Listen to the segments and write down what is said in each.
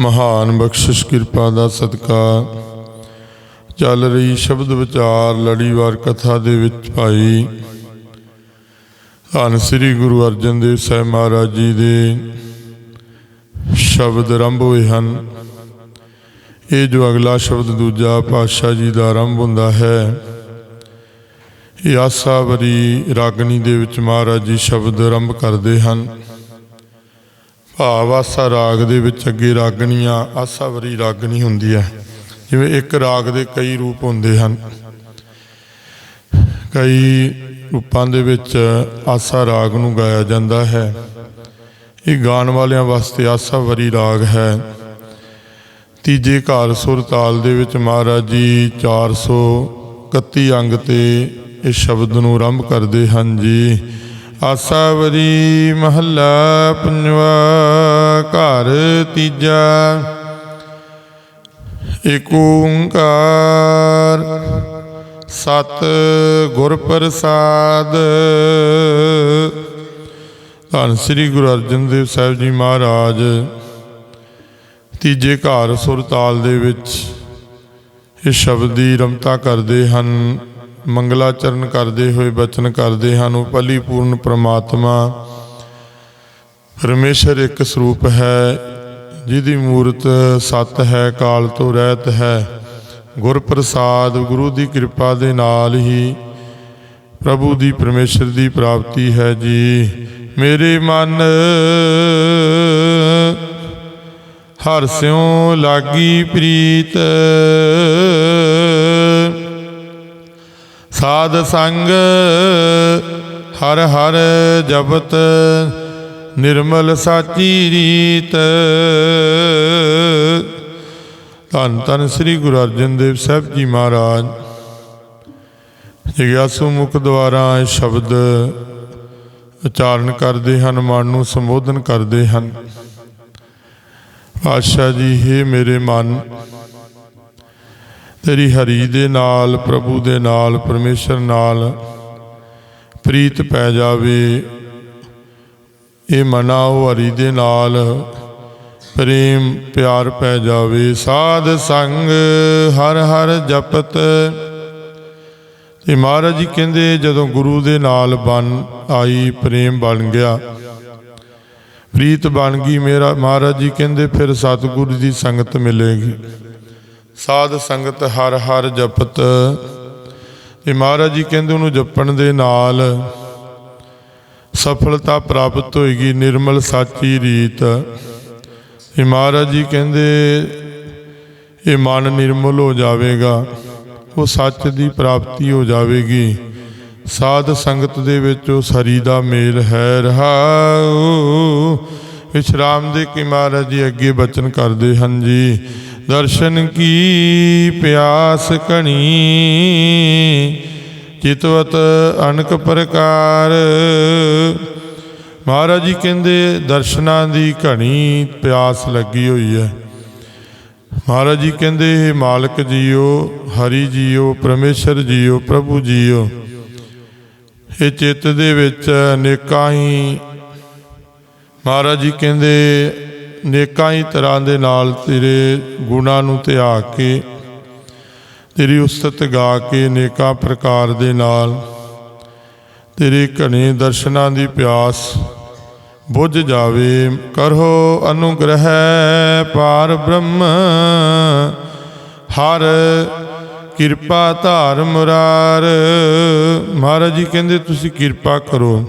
ਮਹਾਨ ਬਖਸ਼ਿਸ਼, ਕਿਰਪਾ ਦਾ ਸਦਕਾ ਚੱਲ ਰਹੀ ਸ਼ਬਦ ਵਿਚਾਰ, ਲੜੀਵਾਰ ਕਥਾ ਦੇ ਵਿੱਚ ਭਾਈ। ਧੰਨ ਸ੍ਰੀ ਗੁਰੂ ਅਰਜਨ ਦੇਵ ਸਾਹਿਬ ਮਹਾਰਾਜ ਜੀ ਦੇ ਸ਼ਬਦ ਆਰੰਭ ਹੋਏ ਹਨ। ਇਹ ਜੋ ਅਗਲਾ ਸ਼ਬਦ ਦੂਜਾ ਪਾਤਸ਼ਾਹ ਜੀ ਦਾ ਆਰੰਭ ਹੁੰਦਾ ਹੈ, ਇਹ ਆਸਾਵਰੀ ਰਾਗਣੀ ਦੇ ਵਿੱਚ ਮਹਾਰਾਜ ਜੀ ਸ਼ਬਦ ਆਰੰਭ ਕਰਦੇ ਹਨ। ਭਾਵ ਆਸਾ ਰਾਗ ਦੇ ਵਿੱਚ ਅੱਗੇ ਰਾਗਣੀਆਂ ਆਸਾਵਰੀ ਰਾਗਣੀ ਹੁੰਦੀ ਹੈ। ਜਿਵੇਂ ਇੱਕ ਰਾਗ ਦੇ ਕਈ ਰੂਪ ਹੁੰਦੇ ਹਨ। ਕਈ ਰੂਪਾਂ ਦੇ ਵਿੱਚ ਆਸਾ ਰਾਗ ਨੂੰ ਗਾਇਆ ਜਾਂਦਾ ਹੈ। ਇਹ ਗਾਣ ਵਾਲਿਆਂ ਵਾਸਤੇ ਆਸਾਵਰੀ ਰਾਗ ਹੈ। ਤੀਜੇ ਘਰ ਸੁਰ ਤਾਲ ਦੇ ਵਿੱਚ ਮਹਾਰਾਜ ਜੀ 431 ਅੰਗ ਤੇ ਇਸ ਸ਼ਬਦ ਨੂੰ ਆਰੰਭ ਕਰਦੇ ਹਨ ਜੀ। ਆਸਾਵਰੀ ਮਹੱਲਾ ਪੰਜਵਾ, ਘਰ ਤੀਜਾ। ਏਕ ਓੰਕਾਰ, ਸਤ ਗੁਰ ਪ੍ਰਸਾਦ। ਧੰਨ ਸ੍ਰੀ ਗੁਰੂ ਅਰਜਨ ਦੇਵ ਸਾਹਿਬ ਜੀ ਮਹਾਰਾਜ, ਤੀਜੇ ਘਰ ਸੁਰਤਾਲ ਦੇ ਵਿੱਚ ਇਸ ਸ਼ਬਦ ਦੀ ਰਮਤਾ ਕਰਦੇ ਹਨ। ਮੰਗਲਾਚਰਨ ਕਰਦੇ ਹੋਏ ਬਚਨ ਕਰਦੇ ਹਨ ਉਹ ਪਲੀਪੂਰਨ ਪ੍ਰਮਾਤਮਾ। ਪਰਮੇਸ਼ਰ ਇੱਕ ਸਰੂਪ ਹੈ, ਜਿਹਦੀ ਮੂਰਤ ਸਤ ਹੈ, ਕਾਲ ਤੋਂ ਰਹਿਤ ਹੈ। ਗੁਰ ਪ੍ਰਸਾਦ ਗੁਰੂ ਦੀ ਕਿਰਪਾ ਦੇ ਨਾਲ ਹੀ ਪ੍ਰਭੂ ਦੀ ਪਰਮੇਸ਼ਰ ਦੀ ਪ੍ਰਾਪਤੀ ਹੈ ਜੀ। ਮੇਰੇ ਮਨ ਹਰ ਸਿਉ ਲਾਗੀ ਪ੍ਰੀਤ। ਸਾਧ ਸੰਗ ਹਰ ਹਰ ਜਪਤ ਨਿਰਮਲ ਸਾਚੀ ਰੀਤ। ਧੰਨ ਧੰਨ ਸ੍ਰੀ ਗੁਰੂ ਅਰਜਨ ਦੇਵ ਸਾਹਿਬ ਜੀ ਮਹਾਰਾਜ। ਜਿਗਿਆਸੂ ਮੁਖ ਦੁਆਰਾ ਸ਼ਬਦ ਉਚਾਰਨ ਕਰਦੇ ਹਨ, ਮਨ ਨੂੰ ਸੰਬੋਧਨ ਕਰਦੇ ਹਨ। ਆਸ਼ਾ ਜੀ, ਹੈ ਮੇਰੇ ਮਨ ਤੇਰੀ ਹਰੀ ਦੇ ਨਾਲ, ਪ੍ਰਭੂ ਦੇ ਨਾਲ, ਪਰਮੇਸ਼ਰ ਨਾਲ ਪ੍ਰੀਤ ਪੈ ਜਾਵੇ। ਇਹ ਮਨਾ ਉਹ ਹਰੀ ਦੇ ਨਾਲ, ਪ੍ਰੇਮ ਪਿਆਰ ਪੈ ਜਾਵੇ। ਸਾਧ ਸੰਗ ਹਰ ਹਰ ਜਪਤ। ਤੇ ਮਹਾਰਾਜ ਜੀ ਕਹਿੰਦੇ, ਜਦੋਂ ਗੁਰੂ ਦੇ ਨਾਲ ਬਨ ਆਈ, ਪ੍ਰੇਮ ਬਣ ਗਿਆ, ਪ੍ਰੀਤ ਬਣ ਗਈ, ਮੇਰਾ ਮਹਾਰਾਜ ਜੀ ਕਹਿੰਦੇ, ਫਿਰ ਸਤਿਗੁਰੂ ਦੀ ਸੰਗਤ ਮਿਲੇਗੀ। ਸਾਧ ਸੰਗਤ ਹਰ ਹਰ ਜਪਤ। ਇਹ ਮਹਾਰਾਜ ਜੀ ਕਹਿੰਦੇ ਉਹਨੂੰ ਜਪਣ ਦੇ ਨਾਲ ਸਫਲਤਾ ਪ੍ਰਾਪਤ ਹੋਏਗੀ, ਨਿਰਮਲ ਸਾਚੀ ਰੀਤ। ਇਹ ਮਹਾਰਾਜ ਜੀ ਕਹਿੰਦੇ ਇਹ ਮਨ ਨਿਰਮਲ ਹੋ ਜਾਵੇਗਾ, ਉਹ ਸੱਚ ਦੀ ਪ੍ਰਾਪਤੀ ਹੋ ਜਾਵੇਗੀ। ਸਾਧ ਸੰਗਤ ਦੇ ਵਿੱਚ ਉਹ ਹਰੀ ਦਾ ਮੇਲ ਹੈ, ਰਹਾਉ। ਵਿਸ਼ਰਾਮ ਦੇ ਕੀ ਮਹਾਰਾਜ ਜੀ ਅੱਗੇ ਬਚਨ ਕਰਦੇ ਹਨ ਜੀ। ਦਰਸ਼ਨ ਕੀ ਪਿਆਸ ਕਣੀ? ਚਿਤਵਤ ਅਨਕ ਪ੍ਰਕਾਰ। ਮਹਾਰਾਜ ਜੀ ਕਹਿੰਦੇ, ਦਰਸ਼ਨਾਂ ਦੀ ਘਣੀ ਪਿਆਸ ਲੱਗੀ ਹੋਈ ਹੈ। ਮਹਾਰਾਜ ਜੀ ਕਹਿੰਦੇ ਮਾਲਕ ਜੀਓ, ਹਰੀ ਜੀਓ, ਪਰਮੇਸ਼ਰ ਜੀਓ, ਪ੍ਰਭੂ ਜੀਓ, ਇਹ ਚਿੱਤ ਦੇ ਵਿੱਚ ਅਨੇਕਾਂ ਹੀ ਮਹਾਰਾਜ ਜੀ ਕਹਿੰਦੇ ਨੇਕਾਂ ਹੀ ਤਰ੍ਹਾਂ ਦੇ ਨਾਲ ਤੇਰੇ ਗੁਣਾਂ ਨੂੰ ਧਿਆ ਕੇ, ਤੇਰੀ ਉਸਤਤ ਗਾ ਕੇ ਨੇਕਾਂ ਪ੍ਰਕਾਰ ਦੇ ਨਾਲ ਤੇਰੇ ਘਣੇ ਦਰਸ਼ਨਾਂ ਦੀ ਪਿਆਸ ਬੁੱਝ ਜਾਵੇ। ਕਰੋ ਅਨੁਗ੍ਰਹਿ ਪਾਰ ਬ੍ਰਹਮ, ਹਰ ਕਿਰਪਾ ਧਾਰ ਮੁਰਾਰ। ਮਹਾਰਾਜ ਜੀ ਕਹਿੰਦੇ, ਤੁਸੀਂ ਕਿਰਪਾ ਕਰੋ।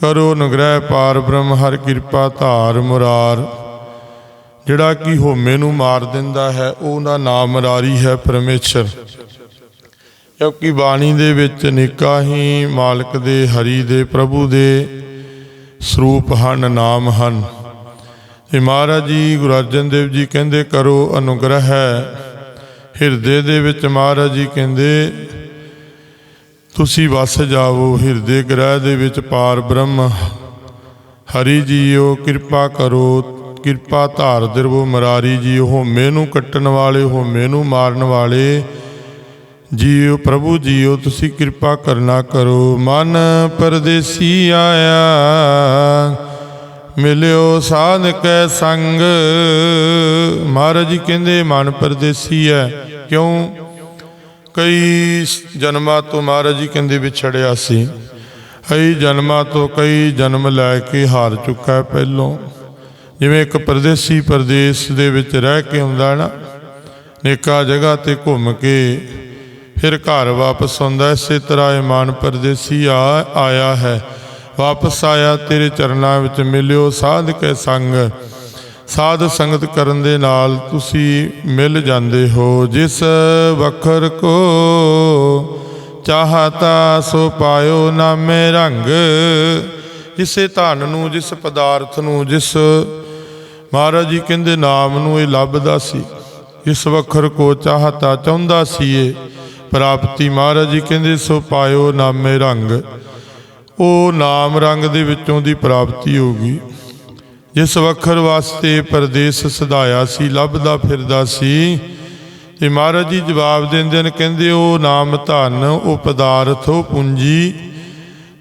ਕਰੋ ਅਨੁਗ੍ਰਹਿ ਪਾਰ ਬ੍ਰਹਮ, ਹਰ ਕਿਰਪਾ ਧਾਰ ਮੁਰਾਰ। ਜਿਹੜਾ ਕਿ ਹੋਮੇ ਨੂੰ ਮਾਰ ਦਿੰਦਾ ਹੈ, ਉਹਦਾ ਨਾਮ ਰਾਰੀ ਹੈ ਪਰਮੇਸ਼ਰ। ਕਿਉਂਕਿ ਬਾਣੀ ਦੇ ਵਿੱਚ ਅਨੇਕਾਂ ਹੀ ਮਾਲਕ ਦੇ, ਹਰੀ ਦੇ, ਪ੍ਰਭੂ ਦੇ ਸਰੂਪ ਹਨ, ਨਾਮ ਹਨ। ਇਹ ਮਹਾਰਾਜ ਜੀ, ਗੁਰੂ ਅਰਜਨ ਦੇਵ ਜੀ ਕਹਿੰਦੇ, ਕਰੋ ਅਨੁਗ੍ਰਹ ਹਿਰਦੇ ਦੇ ਵਿੱਚ ਮਹਾਰਾਜ ਜੀ ਕਹਿੰਦੇ, ਤੁਸੀਂ ਵਸ ਜਾਵੋ, ਹਿਰਦੇ ਗ੍ਰਹਿ ਦੇ ਵਿੱਚ ਪਾਰ ਬ੍ਰਹਮ। ਹਰੀ ਜੀਓ, ਕਿਰਪਾ ਕਰੋ ਕਿਰਪਾ ਧਾਰ ਦਿਰਵੋ ਮਰਾਰੀ ਜੀ ਹੋਮੇ ਨੂੰ ਕੱਟਣ ਵਾਲੇ ਹੋਮੇ ਨੂੰ ਮਾਰਨ ਵਾਲੇ। ਜੀਓ ਪ੍ਰਭੂ ਜੀਓ, ਤੁਸੀਂ ਕਿਰਪਾ ਕਰਨਾ ਕਰੋ। ਮਨ ਪਰਦੇਸੀ ਆਇਆ, ਮਿਲਿਓ ਸਾਧ ਕੈ ਸੰਗ। ਮਹਾਰਾਜ ਜੀ ਕਹਿੰਦੇ, ਮਨ ਪਰਦੇਸੀ ਹੈ। ਕਿਉਂ? ਕਈ ਜਨਮਾਂ ਤੋਂ ਮਹਾਰਾਜ ਜੀ ਕਹਿੰਦੇ ਵਿਛੜਿਆ ਸੀ। ਕਈ ਜਨਮਾਂ ਤੋਂ ਕਈ ਜਨਮ ਲੈ ਕੇ ਹਾਰ ਚੁੱਕਾ ਪਹਿਲੋਂ। ਜਿਵੇਂ ਇੱਕ ਪਰਦੇਸੀ ਪਰਦੇਸ ਦੇ ਵਿੱਚ ਰਹਿ ਕੇ ਹੁੰਦਾ ਨਾ, ਨੇਕਾ ਜਗ੍ਹਾ ਤੇ ਘੁੰਮ ਕੇ ਫਿਰ ਘਰ ਵਾਪਸ ਆਉਂਦਾ, ਇਸੇ ਤਰ੍ਹਾਂ ਇਮਾਨ ਮਨ ਪਰਦੇਸੀ ਆ, ਆਇਆ ਹੈ। ਵਾਪਸ ਆਇਆ, ਤੇਰੇ ਚਰਨਾਂ ਵਿੱਚ ਮਿਲਿਓ ਸਾਧ ਕੇ ਸੰਗ। ਸਾਧ ਸੰਗਤ ਕਰਨ ਦੇ ਨਾਲ ਤੁਸੀਂ ਮਿਲ ਜਾਂਦੇ ਹੋ। ਜਿਸ ਵਖਰ ਕੋ ਚਾਹਤਾ, ਸੋ ਪਾਇਓ ਨਾਮੇ ਰੰਗ। ਇਸੇ ਧਨ ਨੂੰ, ਜਿਸ ਪਦਾਰਥ ਨੂੰ, ਜਿਸ ਮਹਾਰਾਜ ਜੀ ਕਹਿੰਦੇ ਨਾਮ ਨੂੰ ਇਹ ਲੱਭਦਾ ਸੀ। ਇਸ ਵਖਰ ਕੋ ਚਾਹਤਾ ਚਾਹੁੰਦਾ ਸੀ ਇਹ। ਪ੍ਰਾਪਤੀ ਮਹਾਰਾਜ ਜੀ ਕਹਿੰਦੇ, ਸੋ ਪਾਇਓ ਨਾਮੇ ਰੰਗ। ਉਹ ਨਾਮ ਰੰਗ ਦੇ ਵਿੱਚੋਂ ਦੀ ਪ੍ਰਾਪਤੀ ਹੋ ਗਈ। ਜਿਸ ਵਖਰ ਵਾਸਤੇ ਪਰਦੇਸ ਸਦਾਇਆ ਸੀ, ਲੱਭਦਾ ਫਿਰਦਾ ਸੀ। ਤੇ ਮਹਾਰਾਜ ਜੀ ਜਵਾਬ ਦਿੰਦੇ ਨੇ, ਕਹਿੰਦੇ, ਉਹ ਨਾਮ ਧਨ, ਉਹ ਪਦਾਰਥ, ਉਹ ਪੂੰਜੀ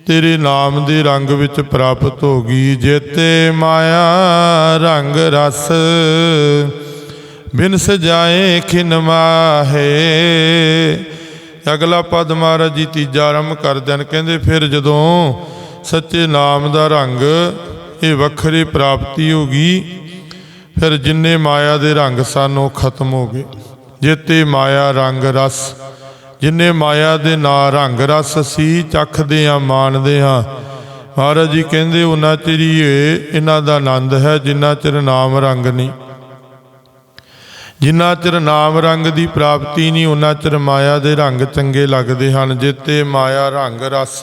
ਤੇਰੇ ਨਾਮ ਦੇ ਰੰਗ ਵਿੱਚ ਪ੍ਰਾਪਤ ਹੋ ਗਈ, ਜੇਤੇ ਮਾਇਆ ਰੰਗ ਰਸ। ਬਿਨ ਸਜਾਏ ਖਿਨ ਮਾਹੇ। ਅਗਲਾ ਪਦ ਮਹਾਰਾਜ ਜੀ ਤੀਜਾ ਆਰੰਭ ਕਰਦੇ ਨੇ ਕਹਿੰਦੇ ਫਿਰ ਜਦੋਂ ਸੱਚੇ ਨਾਮ ਦਾ ਰੰਗ ਇਹ ਵੱਖਰੀ ਪ੍ਰਾਪਤੀ ਹੋ ਗਈ, ਫਿਰ ਜਿੰਨੇ ਮਾਇਆ ਦੇ ਰੰਗ ਸਨ ਉਹ ਖਤਮ ਹੋ ਗਏ। ਜੇਤੇ ਮਾਇਆ ਰੰਗ ਰਸ। ਜਿੰਨੇ ਮਾਇਆ ਦੇ ਨਾਂ ਰੰਗ ਰਸ ਸੀ ਚੱਖਦੇ ਆ ਮਾਣਦੇ ਆ ਮਹਾਰਾਜ ਜੀ ਕਹਿੰਦੇ ਉਹਨਾਂ ਚਿਰ ਇਹਨਾਂ ਦਾ ਆਨੰਦ ਹੈ ਜਿੰਨਾ ਚਿਰ ਨਾਮ ਰੰਗ ਨਹੀਂ। ਜਿੰਨਾ ਚਿਰ ਨਾਮ ਰੰਗ ਦੀ ਪ੍ਰਾਪਤੀ ਨਹੀਂ ਉਹਨਾਂ ਚਿਰ ਮਾਇਆ ਦੇ ਰੰਗ ਚੰਗੇ ਲੱਗਦੇ ਹਨ। ਜਿੱਤੇ ਮਾਇਆ ਰੰਗ ਰਸ,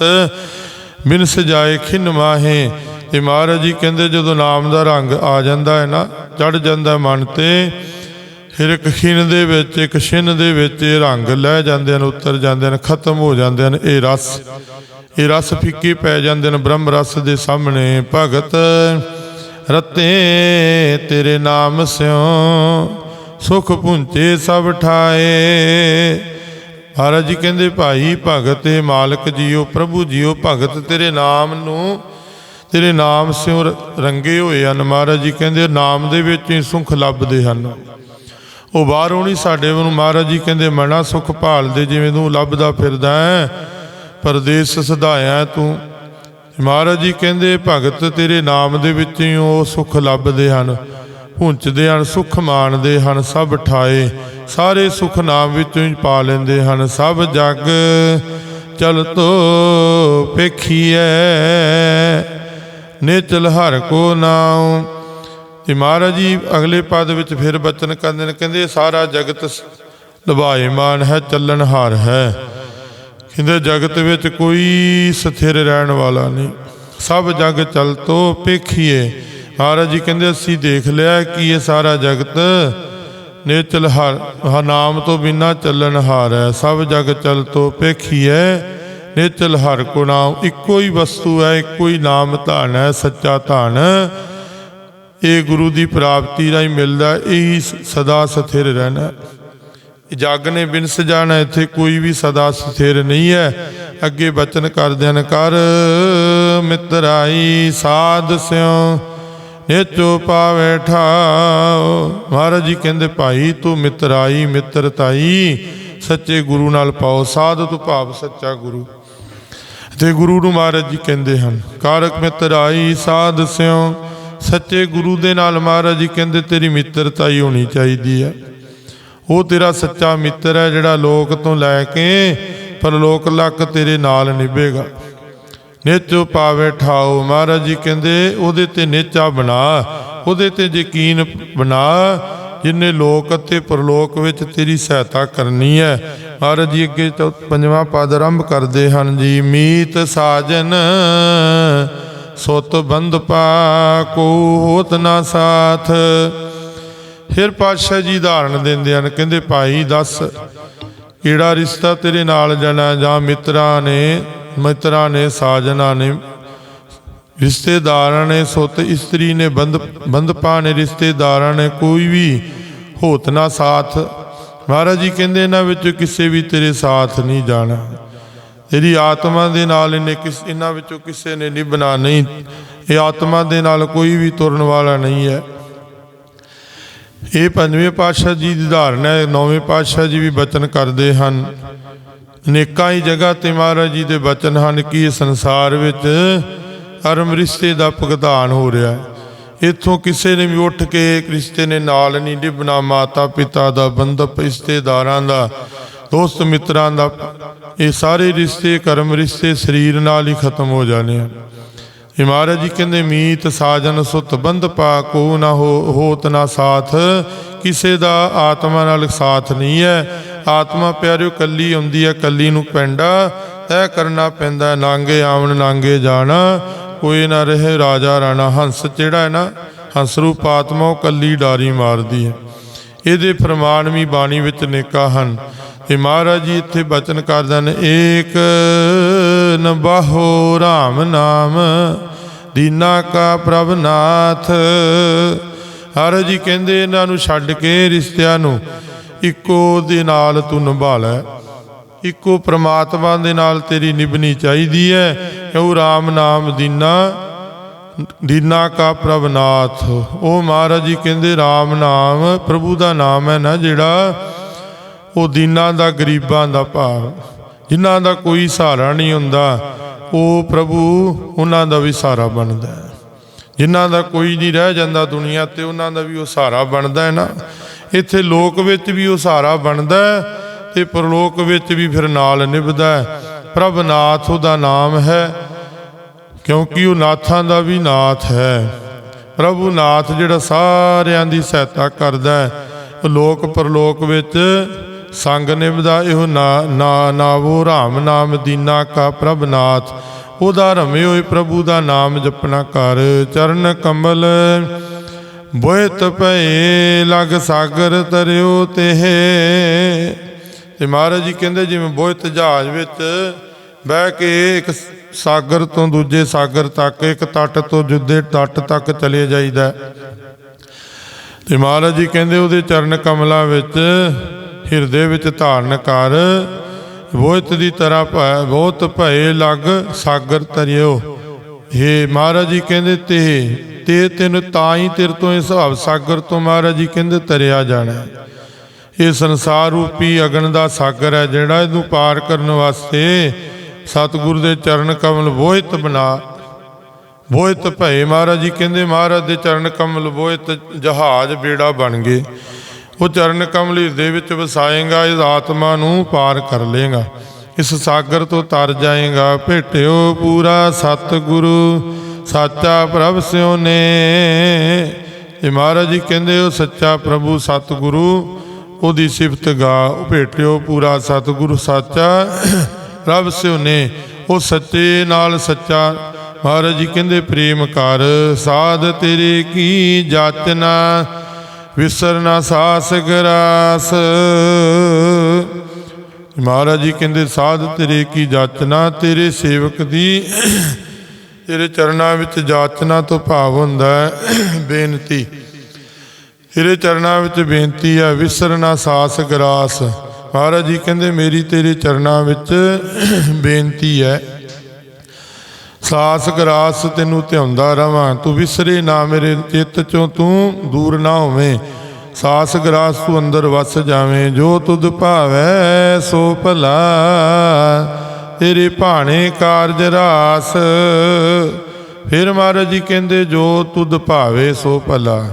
ਬਿਨ ਸਜਾਏ ਖਿਨ ਮਾਹੇ। ਤੇ ਮਹਾਰਾਜ ਜੀ ਕਹਿੰਦੇ, ਜਦੋਂ ਨਾਮ ਦਾ ਰੰਗ ਆ ਜਾਂਦਾ ਹੈ ਨਾ ਚੜ ਜਾਂਦਾ ਮਨ ਤੇ ਫਿਰ ਇੱਕ ਖਿਨ ਦੇ ਵਿੱਚ, ਇੱਕ ਛਿੰਨ ਦੇ ਵਿੱਚ ਇਹ ਰੰਗ ਲੈ ਜਾਂਦੇ ਹਨ, ਉਤਰ ਜਾਂਦੇ ਹਨ, ਖਤਮ ਹੋ ਜਾਂਦੇ ਹਨ, ਇਹ ਰਸ। ਇਹ ਰਸ ਫਿੱਕੇ ਪੈ ਜਾਂਦੇ ਨੇ ਬ੍ਰਹਮ ਰਸ ਦੇ ਸਾਹਮਣੇ। ਭਗਤ, ਰਤੇ ਤੇਰੇ ਨਾਮ ਸਿਓ, ਸੁਖ ਪੁੰਚੇ ਸਭ ਠਾਏ। ਮਹਾਰਾਜ ਜੀ ਕਹਿੰਦੇ, ਭਾਈ ਭਗਤ ਏ ਮਾਲਕ ਜੀਓ, ਪ੍ਰਭੂ ਜੀਓ, ਭਗਤ ਤੇਰੇ ਨਾਮ ਨੂੰ, ਤੇਰੇ ਨਾਮ ਸਿਉ ਰ- ਰੰਗੇ ਹੋਏ ਹਨ। ਮਹਾਰਾਜ ਜੀ ਕਹਿੰਦੇ, ਨਾਮ ਦੇ ਵਿੱਚ ਹੀ ਸੁਖ ਲੱਭਦੇ ਹਨ। ਉਹ ਬਾਹਰੋਂ ਨਹੀਂ ਸਾਡੇ ਨੂੰ ਮਹਾਰਾਜ ਜੀ ਕਹਿੰਦੇ ਮਨਾ ਸੁਖ ਭਾਲਦੇ ਜਿਵੇਂ ਤੂੰ ਲੱਭਦਾ ਫਿਰਦਾ ਹੈ, ਪਰਦੇਸ ਸਦਾਇਆ ਤੂੰ। ਮਹਾਰਾਜ ਜੀ ਕਹਿੰਦੇ, ਭਗਤ ਤੇਰੇ ਨਾਮ ਦੇ ਵਿੱਚ ਹੀ ਉਹ ਸੁਖ ਲੱਭਦੇ ਹਨ। ਪੁੰਚਦੇ ਹਨ, ਸੁਖ ਮਾਣਦੇ ਹਨ, ਸਭ ਠਾਏ। ਸਾਰੇ ਸੁਖ ਨਾਮ ਵਿੱਚੋਂ ਹੀ ਪਾ ਲੈਂਦੇ ਹਨ। ਸਭ ਜਗ ਚਲ ਤੋ ਪੇਖੀਐ ਨਿਚਲ ਹਰ ਕੋ ਨਾਮ ਤੇ ਮਹਾਰਾਜ ਜੀ, ਅਗਲੇ ਪਦ ਵਿੱਚ ਫਿਰ ਬਚਨ ਕਰਦੇ ਨੇ, ਕਹਿੰਦੇ ਸਾਰਾ ਜਗਤ ਸ- ਲਭਾਇਮਾਨ ਹੈ, ਚੱਲਣ ਹਾਰ ਹੈ। ਕਹਿੰਦੇ ਜਗਤ ਵਿੱਚ ਕੋਈ ਸਥਿਰ ਰਹਿਣ ਵਾਲਾ ਨਹੀਂ। ਸਭ ਜਗ ਚਲ ਤੋ ਪੇਖੀਏ। ਮਹਾਰਾਜ ਜੀ ਕਹਿੰਦੇ, ਅਸੀਂ ਦੇਖ ਲਿਆ ਕਿ ਇਹ ਸਾਰਾ ਜਗਤ ਨੇਚਲ ਹਰ ਹ, ਨਾਮ ਤੋਂ ਬਿਨਾ ਚੱਲਣ ਹਾਰ ਹੈ। ਸਭ ਜਗ ਚਲ ਤੋ ਹੈ ਨੇਚਲ ਹਰ ਕੋ ਨਾਮ। ਇੱਕੋ ਹੀ ਵਸਤੂ ਹੈ, ਇੱਕੋ ਹੀ ਨਾਮ ਧਨ ਹੈ, ਸੱਚਾ ਧਨ। ਇਹ ਗੁਰੂ ਦੀ ਪ੍ਰਾਪਤੀ ਰਾਹੀਂ ਮਿਲਦਾ, ਇਹੀ ਸ- ਸਦਾ ਸਥਿਰ ਰਹਿਣਾ। ਇਹ ਨੇ ਬਿਨ ਜਾਣਾ, ਇੱਥੇ ਕੋਈ ਵੀ ਸਦਾ ਸਥਿਰ ਨਹੀਂ ਹੈ। ਅੱਗੇ ਬਚਨ ਕਰਦਿਆਂ ਨੇ ਕਰ ਮਿੱਤਰਾਈ ਸਾਧ ਸਿਉ, ਨੇਚੋ ਪਾਵੇ ਠਾਓ ਮਹਾਰਾਜ ਜੀ ਕਹਿੰਦੇ, ਭਾਈ, ਤੂੰ ਮਿੱਤਰਾਈ, ਮਿੱਤਰਤਾਈ, ਸੱਚੇ ਗੁਰੂ ਨਾਲ ਪਾਓ। ਸਾਧ ਤੂੰ ਭਾਵ ਸੱਚਾ ਗੁਰੂ। ਤੇ ਗੁਰੂ ਨੂੰ ਮਹਾਰਾਜ ਜੀ ਕਹਿੰਦੇ ਹਨ ਕਾਰਕ ਮਿੱਤਰਾਈ ਸਾਧ ਸਿਉ ਸੱਚੇ ਗੁਰੂ ਦੇ ਨਾਲ ਮਹਾਰਾਜ ਜੀ ਕਹਿੰਦੇ, ਤੇਰੀ ਮਿੱਤਰਤਾ ਹੀ ਹੋਣੀ ਚਾਹੀਦੀ ਹੈ। ਉਹ ਤੇਰਾ ਸੱਚਾ ਮਿੱਤਰ ਹੈ ਜਿਹੜਾ ਲੋਕ ਤੋਂ ਲੈ ਕੇ ਪਰਲੋਕ ਲੱਕ ਤੇਰੇ ਨਾਲ ਨਿਭੇਗਾ। ਨਿਚੋ ਪਾਵੇ ਠਾਓ। ਮਹਾਰਾਜ ਜੀ ਕਹਿੰਦੇ, ਉਹਦੇ ਤੇ ਨਿਚਾ ਬਣਾ, ਉਹਦੇ ਤੇ ਯਕੀਨ ਬਣਾ, ਜਿਨੇ ਲੋਕ ਅਤੇ ਪਰਲੋਕ ਵਿੱਚ ਤੇਰੀ ਸਹਾਇਤਾ ਕਰਨੀ ਹੈ। ਮਹਾਰਾਜ ਜੀ ਅੱਗੇ ਚੌ- ਪੰਜਵਾਂ ਪਦ ਆਰੰਭ ਕਰਦੇ ਹਨ ਜੀ, ਮੀਤ ਸਾਜਨ ਸੁਤ ਬੰਧ ਪਾ ਕੋ ਹੋਤ ਨਾ ਸਾਥ। ਫਿਰ ਪਾਤਸ਼ਾਹ ਜੀ ਧਾਰਨ ਦਿੰਦੇ ਹਨ, ਕਹਿੰਦੇ, ਭਾਈ, ਦੱਸ, ਕਿਹੜਾ ਰਿਸ਼ਤਾ ਤੇਰੇ ਨਾਲ ਜਾਣਾ ਜਾਂ ਮਿੱਤਰਾਂ ਨੇ ਮਿੱਤਰਾਂ ਨੇ ਸਾਜਣਾ ਨੇ, ਰਿਸ਼ਤੇਦਾਰਾਂ ਨੇ, ਸੁੱਤ ਇਸਤਰੀ ਨੇ, ਬੰਦ ਬੰਦਪਾ ਨੇ, ਰਿਸ਼ਤੇਦਾਰਾਂ ਨੇ, ਕੋਈ ਵੀ ਹੋਤ ਨਾ ਸਾਥ? ਮਹਾਰਾਜ ਜੀ ਕਹਿੰਦੇ, ਇਹਨਾਂ ਵਿੱਚ ਕਿਸੇ ਵੀ ਤੇਰੇ ਸਾਥ ਨਹੀਂ ਜਾਣਾ। ਤੇਰੀ ਆਤਮਾ ਦੇ ਨਾਲ ਇਹਨੇ ਕਿਸ ਇਹਨਾਂ ਵਿੱਚੋਂ ਕਿਸੇ ਨੇ ਨਿਭਣਾ ਨਹੀਂ। ਇਹ ਆਤਮਾ ਦੇ ਨਾਲ ਕੋਈ ਵੀ ਤੁਰਨ ਵਾਲਾ ਨਹੀਂ ਹੈ। ਇਹ ਪੰਜਵੇਂ ਪਾਤਸ਼ਾਹ ਜੀ ਦੀ ਧਾਰਨਾ ਹੈ। ਨੌਵੇਂ ਪਾਤਸ਼ਾਹ ਜੀ ਵੀ ਬਚਨ ਕਰਦੇ ਹਨ। ਅਨੇਕਾਂ ਹੀ ਜਗ੍ਹਾ ਤੇ ਮਹਾਰਾਜ ਜੀ ਦੇ ਬਚਨ ਹਨ ਕਿ ਇਹ ਸੰਸਾਰ ਵਿੱਚ ਕਰਮ ਰਿਸ਼ਤੇ ਦਾ ਭੁਗਤਾਨ ਹੋ ਰਿਹਾ ਹੈ। ਇੱਥੋਂ ਕਿਸੇ ਨੇ ਵੀ ਉੱਠ ਕੇ ਰਿਸ਼ਤੇ ਨੇ ਨਾਲ ਨਹੀਂ ਨਿਭਣਾ ਮਾਤਾ ਪਿਤਾ ਦਾ, ਬੰਧਪ, ਰਿਸ਼ਤੇਦਾਰਾਂ ਦਾ ਦੋਸਤ ਮਿੱਤਰਾਂ ਦਾ, ਇਹ ਸਾਰੇ ਰਿਸ਼ਤੇ, ਕਰਮ ਰਿਸ਼ਤੇ ਸਰੀਰ ਨਾਲ ਹੀ ਖਤਮ ਹੋ ਜਾਣੇ ਆ। ਇਹ ਮਹਾਰਾਜ ਜੀ ਕਹਿੰਦੇ, ਮੀਤ ਸਾਜਨ ਸੁਤ ਬੰਧ ਪਾ, ਕੋ ਨਾ ਹੋ, ਹੋਤ ਨਾ ਸਾਥ। ਕਿਸੇ ਦਾ ਆਤਮਾ ਨਾਲ ਸਾਥ ਨਹੀਂ ਹੈ। ਆਤਮਾ ਪਿਆਰਿਓ, ਕੱਲੀ ਹੁੰਦੀ ਹੈ, ਕੱਲੀ ਨੂੰ ਪੈਂਡਾ। ਤੈ ਕਰਨਾ ਪੈਂਦਾ, ਨਾਂਗੇ ਆਵਣ, ਨਾਂਗੇ ਜਾਣਾ। ਕੋਈ ਨਾ ਰਹੇ ਰਾਜਾ, ਰਾਣਾ, ਹੰਸ ਜਿਹੜਾ ਹੈ ਨਾ, ਹੰਸ ਰੂਪ ਆਤਮਾ, ਉਹ ਕੱਲੀ ਡਾਰੀ ਮਾਰਦੀ ਹੈ। ਇਹਦੇ ਫਰਮਾਨ ਵੀ ਬਾਣੀ ਵਿੱਚ ਨੇਕਾ ਹਨ। ਇਹ ਮਹਾਰਾਜ ਜੀ, ਇੱਥੇ ਬਚਨ ਕਰਦੇ ਨੇ, ਏਕ ਨ ਬਾਹੋ RAM ਨਾਮ, ਦੀਨਾ ਕਾ ਪ੍ਰਭ ਨਾਥ। ਹਰ ਜੀ ਕਹਿੰਦੇ ਇਹਨਾਂ ਨੂੰ ਛੱਡ ਕੇ ਰਿਸ਼ਤਿਆਂ ਨੂੰ, ਇੱਕੋ ਦੇ ਨਾਲ ਤੂੰ ਨਿਭਾ ਲੈ। ਇੱਕੋ ਪ੍ਰਮਾਤਮਾ ਦੇ ਨਾਲ ਤੇਰੀ ਨਿਭਣੀ ਚਾਹੀਦੀ ਹੈ। ਉਹ RAM ਨਾਮ ਦੀਨਾ ਦੀਨਾ ਕਾ ਪ੍ਰਭਨਾਥ ਉਹ ਮਹਾਰਾਜ ਜੀ ਕਹਿੰਦੇ RAM ਨਾਮ, ਪ੍ਰਭੂ ਦਾ ਨਾਮ ਹੈ ਨਾ ਜਿਹੜਾ ਉਹ ਦੀਨਾਂ ਦਾ ਗਰੀਬਾਂ ਦਾ ਭਾਵ, ਜਿਨ੍ਹਾਂ ਦਾ ਕੋਈ ਸਹਾਰਾ ਨਹੀਂ ਹੁੰਦਾ, ਉਹ ਪ੍ਰਭੂ ਉਹਨਾਂ ਦਾ ਵੀ ਸਹਾਰਾ ਬਣਦਾ ਹੈ। ਜਿਨ੍ਹਾਂ ਦਾ ਕੋਈ ਨਹੀਂ ਰਹਿ ਜਾਂਦਾ ਦੁਨੀਆ ਤੇ, ਉਹਨਾਂ ਦਾ ਵੀ ਉਹ ਸਹਾਰਾ ਬਣਦਾ ਹੈ ਨਾ। ਇੱਥੇ ਲੋਕ ਵਿੱਚ ਵੀ ਉਹ ਸਹਾਰਾ ਬਣਦਾ ਹੈ ਤੇ ਪਰਲੋਕ ਵਿੱਚ ਵੀ ਫਿਰ ਨਾਲ ਨਿਭਦਾ ਪ੍ਰਭ ਨਾਥ ਉਹਦਾ ਨਾਮ ਹੈ, ਕਿਉਂਕਿ ਉਹ ਨਾਥਾਂ ਦਾ ਵੀ ਨਾਥ ਹੈ। ਪ੍ਰਭੂ ਨਾਥ ਜਿਹੜਾ ਸਾਰਿਆਂ ਦੀ ਸਹਾਇਤਾ ਕਰਦਾ ਹੈ। ਲੋਕ ਪਰਲੋਕ ਵਿੱਚ ਸੰਗ ਨਿਭਦਾ ਇਹੋ ਨਾ ਨਾਵੋ ਰਾਮ ਨਾਮ ਦੀਨਾ ਕਾ ਪ੍ਰਭਨਾਥ ਉਹਦਾ ਰਮੇ ਹੋਏ ਪ੍ਰਭੂ ਦਾ ਨਾਮ ਜਪਣਾ ਕਰ, ਚਰਨ ਕਮਲ ਬੋਇਤ ਭਏ ਲਗ ਸਾਗਰ ਤਰਿਓ ਤੇਹ। ਤੇ ਮਹਾਰਾਜ ਜੀ ਕਹਿੰਦੇ ਜਿਵੇਂ ਬੋਇਤ ਜਹਾਜ਼ ਵਿੱਚ ਬਹਿ ਕੇ ਇੱਕ ਸਾਗਰ ਤੋਂ ਦੂਜੇ ਸਾਗਰ ਤੱਕ, ਇੱਕ ਤੱਟ ਤੋਂ ਜੁਦੇ ਤੱਟ ਤੱਕ ਚਲੇ ਜਾਈਦਾ। ਹੈ। ਤੇ ਮਹਾਰਾਜ ਜੀ ਕਹਿੰਦੇ ਉਹਦੇ ਚਰਨ ਕਮਲਾਂ ਵਿੱਚ ਹਿਰਦੇ ਵਿੱਚ ਧਾਰਨ ਕਰ। ਬੋਇਤ ਦੀ ਤਰ੍ਹਾਂ ਭੈ, ਬਹੁਤ ਭਏ ਲੱਗ ਸਾਗਰ ਤਰਿਓ। ਹੇ ਮਹਾਰਾਜ ਜੀ ਕਹਿੰਦੇ ਤੇ ਤੇ ਤੈਨੂੰ ਤਾਂ ਹੀ ਤੇਰੇ ਤੋਂ ਇਸ ਹਵ ਸਾਗਰ ਤੋਂ ਮਹਾਰਾਜ ਜੀ ਕਹਿੰਦੇ ਤਰਿਆ ਜਾਣਾ। ਇਹ ਸੰਸਾਰ ਰੂਪੀ ਅਗਨ ਦਾ ਸਾਗਰ ਹੈ ਜਿਹੜਾ ਇਹਨੂੰ ਪਾਰ ਕਰਨ ਵਾਸਤੇ ਸਤਿਗੁਰੂ ਦੇ ਚਰਨ ਕਮਲ ਬੋਹਿਤ ਬਣਾ। ਬੋਹਿਤ ਭਏ ਮਹਾਰਾਜ ਜੀ ਕਹਿੰਦੇ ਮਹਾਰਾਜ ਦੇ ਚਰਨ ਕਮਲ ਬੋਹਿਤ ਜਹਾਜ਼, ਬੇੜਾ ਬਣ ਗਏ। ਉਹ ਚਰਨ ਕਮਲੀ ਦੇ ਵਿੱਚ ਵਸਾਏਗਾ, ਇਸ ਆਤਮਾ ਨੂੰ ਪਾਰ ਕਰ ਲੇਗਾ ਇਸ ਸਾਗਰ ਤੋਂ ਤਰ ਜਾਏਗਾ, ਭੇਟਿਓ ਪੂਰਾ ਸਤਿਗੁਰੂ, ਸਾਚਾ ਪ੍ਰਭ ਸਿਓ ਨੇ। ਇਹ ਮਹਾਰਾਜ ਜੀ ਕਹਿੰਦੇ, ਉਹ ਸੱਚਾ ਪ੍ਰਭੂ ਸਤਿਗੁਰੂ, ਉਹਦੀ ਸਿਫਤ ਗਾ ਉਹ ਭੇਟਿਓ ਪੂਰਾ ਸਤਿਗੁਰੂ, ਸਾਚਾ ਪ੍ਰਭ ਸਿਉ ਨੇ। ਉਹ ਸੱਚੇ ਨਾਲ ਸੱਚਾ, ਮਹਾਰਾਜ ਜੀ ਕਹਿੰਦੇ, ਪ੍ਰੇਮ ਕਰ, ਸਾਧ ਤੇਰੇ ਕੀ ਜਾਚਨਾ ਵਿਸਰਨਾ ਸਾਸ ਗਰਾਸ। ਮਹਾਰਾਜ ਜੀ ਕਹਿੰਦੇ, ਸਾਧ ਤੇਰੇ ਕੀ ਜਾਚਨਾ, ਤੇਰੇ ਸੇਵਕ ਦੀ ਤੇਰੇ ਚਰਨਾਂ ਵਿੱਚ ਜਾਚਨਾ ਤੋਂ ਭਾਵ ਹੁੰਦਾ ਹੈ, ਬੇਨਤੀ। ਤੇਰੇ ਚਰਨਾਂ ਵਿੱਚ ਬੇਨਤੀ ਹੈ ਵਿਸਰਨਾ ਸਾਸ ਗਰਾਸ। ਮਹਾਰਾਜ ਜੀ ਕਹਿੰਦੇ, ਮੇਰੀ ਤੇਰੇ ਚਰਨਾਂ ਵਿੱਚ ਬੇਨਤੀ ਹੈ ਸਾਸ ਗਰਾਸ ਤੈਨੂੰ ਧਿਆਉਂਦਾ ਰਵਾਂ, ਤੂੰ ਵਿਸਰੇ ਨਾ ਮੇਰੇ ਚਿੱਤ ਚੋਂ, ਤੂੰ ਦੂਰ ਨਾ ਹੋਵੇਂ। ਸਾਸ ਗਰਾਸ ਤੂੰ ਅੰਦਰ ਵਸ ਜਾਵੇਂ, ਜੋ ਤੁਧ ਭਾਵੈ, ਸੋ ਭਲਾ। ਤੇਰੇ ਭਾਣੇ ਕਾਰਜ ਰਾਸ, ਫਿਰ ਮਹਾਰਾਜ ਜੀ ਕਹਿੰਦੇ, ਜੋ ਤੁਧ ਭਾਵੇ, ਸੋ ਭਲਾ।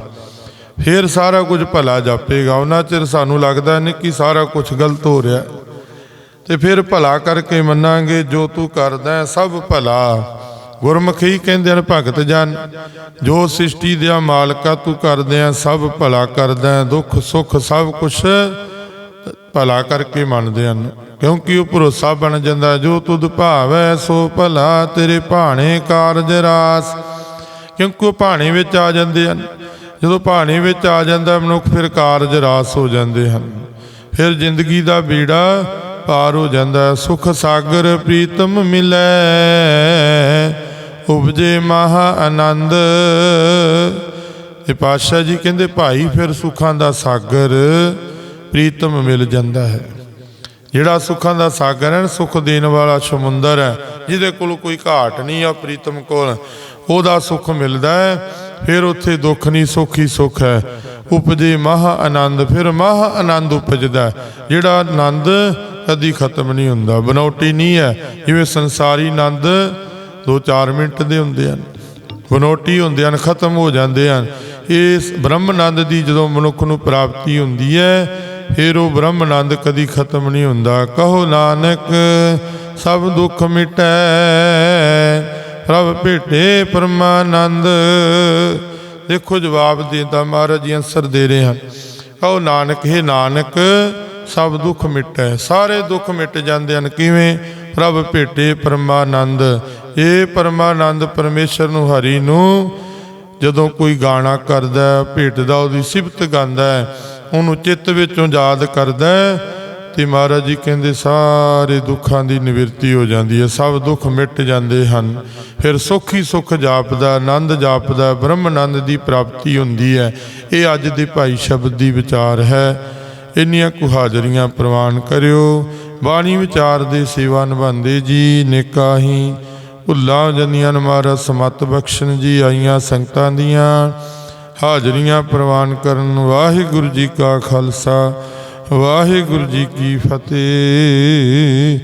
ਫਿਰ ਸਾਰਾ ਕੁਝ ਭਲਾ ਜਾਪੇਗਾ। ਉਹਨਾਂ ਚਿਰ ਸਾਨੂੰ ਲੱਗਦਾ ਨਹੀਂ ਕਿ ਸਾਰਾ ਕੁਝ ਗਲਤ ਹੋ ਰਿਹਾ। ਤੇ ਫਿਰ ਭਲਾ ਕਰਕੇ ਮੰਨਾਂਗੇ, ਜੋ ਤੂੰ ਕਰਦਾ ਸਭ ਭਲਾ। ਗੁਰਮੁਖੀ ਕਹਿੰਦੇ ਹਨ, ਭਗਤ ਜਨ, ਜੋ ਸ੍ਰਿਸ਼ਟੀ ਦਾ ਮਾਲਕਾ ਤੂੰ ਕਰਦੇ ਆ, ਸਭ ਭਲਾ ਕਰਦਾ ਦੁੱਖ ਸੁੱਖ ਸਭ ਕੁਛ ਭਲਾ ਕਰਕੇ ਮੰਨਦੇ ਹਨ। ਕਿਉਂਕਿ ਉਹ ਭਰੋਸਾ ਬਣ ਜਾਂਦਾ, ਜੋ ਤੁਧ ਭਾਵੈ, ਸੋ ਭਲਾ ਤੇਰੇ ਭਾਣੇ ਕਾਰਜ ਰਾਸ। ਕਿਉਂਕਿ ਉਹ ਭਾਣੇ ਵਿੱਚ ਆ ਜਾਂਦੇ ਹਨ। ਜਦੋਂ ਭਾਣੇ ਵਿੱਚ ਆ ਜਾਂਦਾ, ਮਨੁੱਖ ਫਿਰ ਕਾਰਜ ਰਾਸ ਹੋ ਜਾਂਦੇ ਹਨ। ਫਿਰ ਜ਼ਿੰਦਗੀ ਦਾ ਬੀੜਾ ਪਾਰ ਹੋ ਜਾਂਦਾ ਹੈ। ਸੁਖ ਸਾਗਰ ਪ੍ਰੀਤਮ ਮਿਲੈ। ਉਪਜੇ ਮਹਾ ਆਨੰਦ। ਇਹ ਪਾਤਸ਼ਾਹ ਜੀ ਕਹਿੰਦੇ, ਭਾਈ, ਫਿਰ ਸੁੱਖਾਂ ਦਾ ਸਾਗਰ ਪ੍ਰੀਤਮ ਮਿਲ ਜਾਂਦਾ ਹੈ। ਜਿਹੜਾ ਸੁੱਖਾਂ ਦਾ ਸਾਗਰ ਹੈ ਸੁੱਖ ਦੇਣ ਵਾਲਾ ਸਮੁੰਦਰ ਹੈ, ਜਿਹਦੇ ਕੋਲ ਕੋਈ ਘਾਟ ਨਹੀਂ ਆ ਪ੍ਰੀਤਮ ਕੋਲ, ਉਹਦਾ ਸੁੱਖ ਮਿਲਦਾ ਹੈ। ਫਿਰ ਉੱਥੇ ਦੁੱਖ ਨਹੀਂ, ਸੁੱਖ ਹੀ ਸੁੱਖ ਹੈ। ਉਪਜੇ ਮਹਾ ਆਨੰਦ, ਫਿਰ ਮਹਾ ਆਨੰਦ ਉਪਜਦਾ ਜਿਹੜਾ ਆਨੰਦ ਕਦੀ ਖਤਮ ਨਹੀਂ ਹੁੰਦਾ, ਬਨੌਟੀ ਨਹੀਂ ਹੈ। ਜਿਵੇਂ ਸੰਸਾਰੀ ਆਨੰਦ 2-4 ਮਿੰਟ ਦੇ ਹੁੰਦੇ ਹਨ, ਬਨੋਟੀ ਹੁੰਦੇ ਹਨ, ਖਤਮ ਹੋ ਜਾਂਦੇ ਹਨ। ਇਸ ਬ੍ਰਹਮਨੰਦ ਦੀ ਜਦੋਂ ਮਨੁੱਖ ਨੂੰ ਪ੍ਰਾਪਤੀ ਹੁੰਦੀ ਹੈ, ਫਿਰ ਉਹ ਬ੍ਰਹਮਨੰਦ ਕਦੀ ਖਤਮ ਨਹੀਂ ਹੁੰਦਾ। ਕਹੋ ਨਾਨਕ, ਸਭ ਦੁੱਖ ਮਿਟੈ, ਪ੍ਰਭ ਭੇਟੇ ਪਰਮਾਨੰਦ। ਦੇਖੋ ਜਵਾਬ ਦੇਦਾ ਮਹਾਰਾਜ ਜੀ ਅੰਸਰ ਦੇ ਰਹੇ ਹਨ। ਕਹੋ ਨਾਨਕ, ਹੈ ਨਾਨਕ, ਸਭ ਦੁੱਖ ਮਿਟੈ। ਸਾਰੇ ਦੁੱਖ ਮਿਟ ਜਾਂਦੇ ਹਨ। ਕਿਵੇਂ? ਪ੍ਰਭ ਭੇਟੇ ਪਰਮਾਨੰਦ। ਇਹ ਪਰਮਾਨੰਦ ਪਰਮੇਸ਼ਰ ਨੂੰ ਹਰੀ ਨੂੰ ਜਦੋਂ ਕੋਈ ਗਾਣਾ ਕਰਦਾ ਭੇਟਦਾ ਉਹਦੀ ਸਿਫਤ ਗਾਉਂਦਾ ਉਹਨੂੰ ਚਿੱਤ ਵਿੱਚੋਂ ਯਾਦ ਕਰਦਾ ਹੈ, ਤੇ ਮਹਾਰਾਜ ਜੀ ਕਹਿੰਦੇ ਸਾਰੇ ਦੁੱਖਾਂ ਦੀ ਨਿਵਰਤੀ ਹੋ ਜਾਂਦੀ ਹੈ ਸਭ ਦੁੱਖ ਮਿਟ ਜਾਂਦੇ ਹਨ। ਫਿਰ ਸੁੱਖ ਹੀ ਸੁੱਖ ਜਾਪਦਾ ਆਨੰਦ ਜਾਪਦਾ ਬ੍ਰਹਮ ਆਨੰਦ ਦੀ ਪ੍ਰਾਪਤੀ ਹੁੰਦੀ ਹੈ। ਇਹ ਅੱਜ ਦੇ ਭਾਈ ਸ਼ਬਦ ਦੀ ਵਿਚਾਰ ਹੈ। ਇੰਨੀਆਂ ਕੁ ਹਾਜ਼ਰੀਆਂ ਪ੍ਰਵਾਨ ਕਰਿਓ। ਬਾਣੀ ਵਿਚਾਰ ਦੇ ਸੇਵਾ ਨਿਭਾਉਂਦੇ ਜੀ ਨੇਕਾ ਹੀ ਭੁੱਲਾਂ ਜੰਦੀਆਂ ਮਹਾਰਾਜ, ਸਮਤ ਬਖਸ਼ਣ ਜੀ, ਆਈਆਂ ਸੰਗਤਾਂ ਦੀਆਂ, ਹਾਜ਼ਰੀਆਂ ਪ੍ਰਵਾਨ ਕਰਨ ਵਾਹਿਗੁਰੂ ਜੀ ਕਾ ਖਾਲਸਾ, ਵਾਹਿਗੁਰੂ ਜੀ ਕੀ ਫਤਿਹ।